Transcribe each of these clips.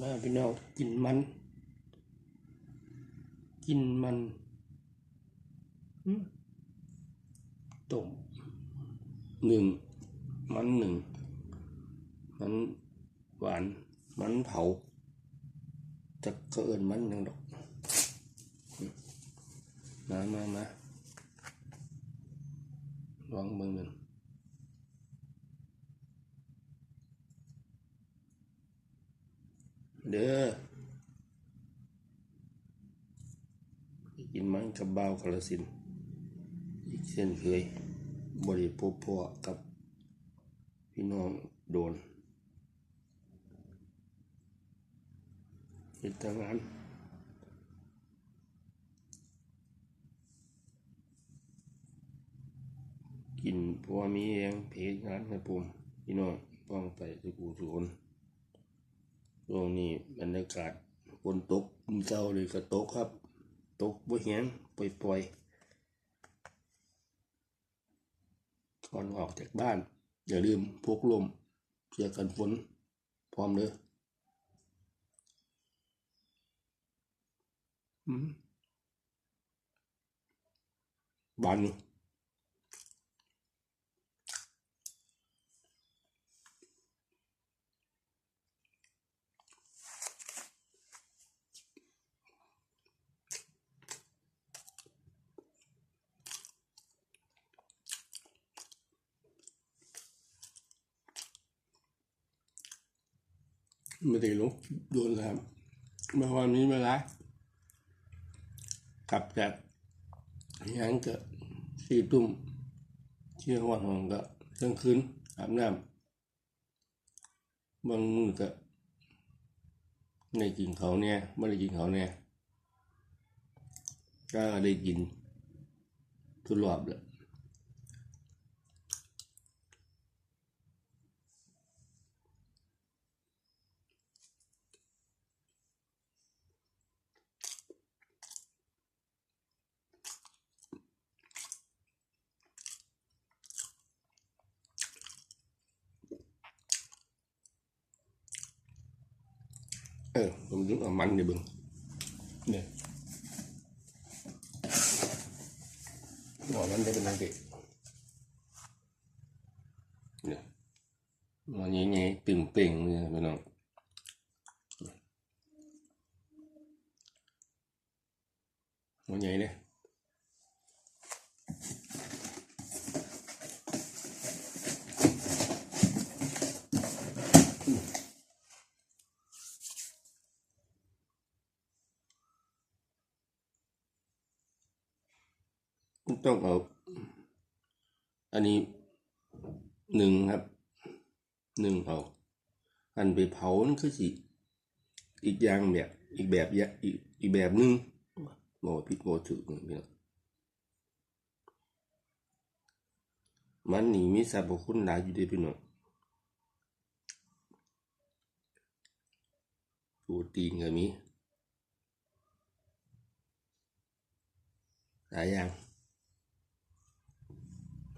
มาพี่น้องกินมัน กินมันต้มหนึ่งมันหนึ่งมันหวานมันเผาจะก็เอินมันหนึ่งดอกอืมมามามาลองเบิ่งหนึ่ง เด้อกินมันกับเบาวกาลสิน อีกเช่นเคยบริพบพ่อกับพี่น้องโดนเหตุงานกินพราะว่ามีเองเพจงานให้ผมพี่น้องป้องไปทุกผู้ทุกคน ช่วงนี้บรรยากาศฝนตกมื้อเช้าเลยก็ตกครับ ตกบ่แห้งปล่อยๆก่อนออกจากบ้าน อย่าลืมพกลมเสื้อกันฝน พร้อมเลยอืมบานอยู่ ไม่ได้ลงโดนแล้วครับเมื่อวานนี้เวลากลับจากยังก็สี่ทุ่มเที่ยงวันของก็เที่ยงคืนอาบน้ำบางมือก็ในกินเขาเนี่ยไม่ได้กินเขาเนี่ยก็ได้กินทุกรอบและเออผมยุ บเอามันเดี๋ยวเบึงเนี่ยหัวมันได้เป็นนังเกะเนี่ยมันใหญ่ๆ ต้องเออา อันนี้หนึ่งครับหนึ่งเอาอันไปเผานั่นคือสิอีกอย่างแบบอีกแบบอีกอีกแบบหนึงโมผิดโมถูกพี่น้องมันนี่มีสรรพคุณหลายอยู่ด้พี่น้องโปรตีนก็มีหลายอย่าง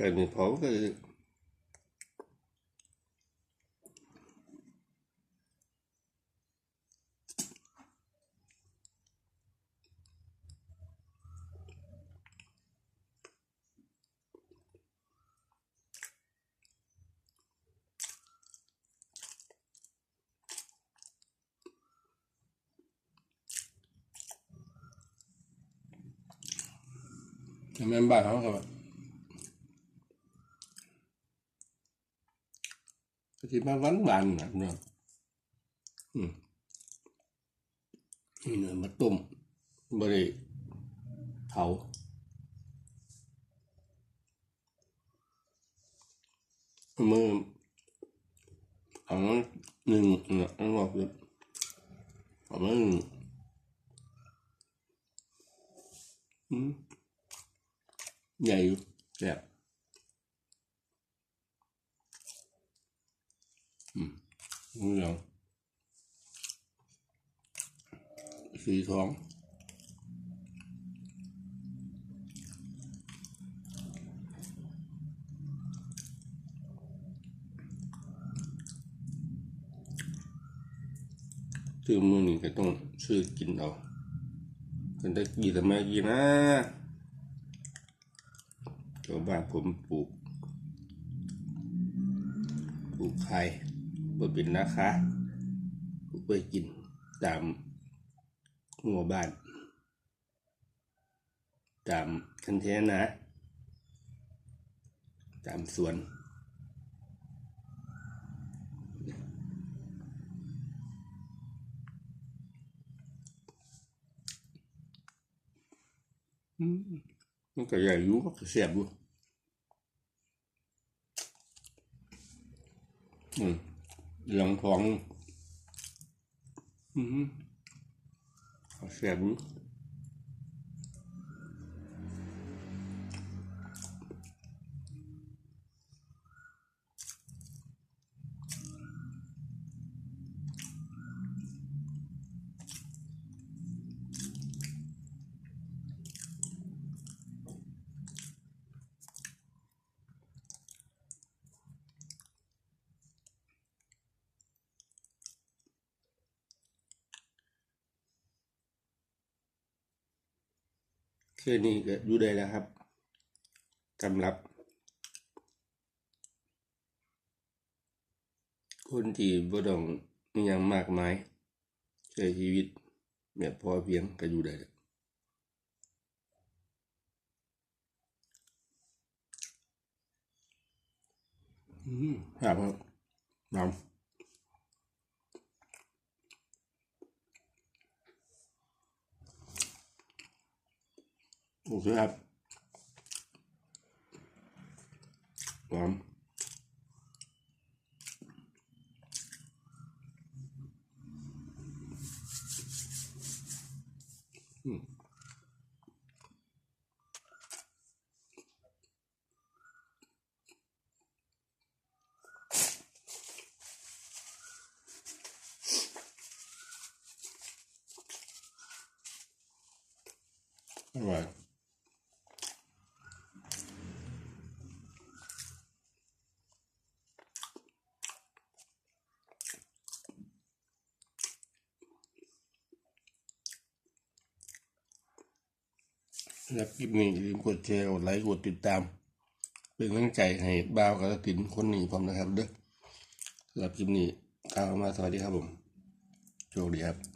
มันใจกินอืม ครับลูกอืมก็แสบด้วยอะไก่มีเผาก็คือแม่นบ้าน เขาครับก็ที่มาวันบานนะเนาะอืมงี้อมาต้มบริเผามือเอาหนึ่งเนี่ยอันบอกเลยเอามาหนึ่งอืมใหญ่อยู่แบบอืมเหลืองสีทองซื้อมือนี้ก็ต้องซื้อกินเอากันได้กี่ทำไมกี่นะชาวบ้านผมปลูก ปลูกไข่ บ่เป็นนะคะไปกินตามหัวบ้าน ตามคันเทนะ ตามสวนมันก็ใหญ่อยู่ก็แซ่บอยู่อืม เหลืองของเสียง แค่นี้ก็อยู่ได้แล้วครับสำหรับ คนที่บ่ต้องมีอย่างมากมายใช้ชีวิตแบบพอเพียงก็อยู่ได้แล้วอืมครับครับ โอเคครับน้ำอร่อย แล้วคลิปนี้อย่าลืมกดแชร์กดไลค์กดติดตาม เป็นกำลังใจให้บ่าวกับตินคนนี้พร้อมนะครับเด้อสำหรับคลิปนี้กล่าวมาสวัสดีครับผมโชคดีครับ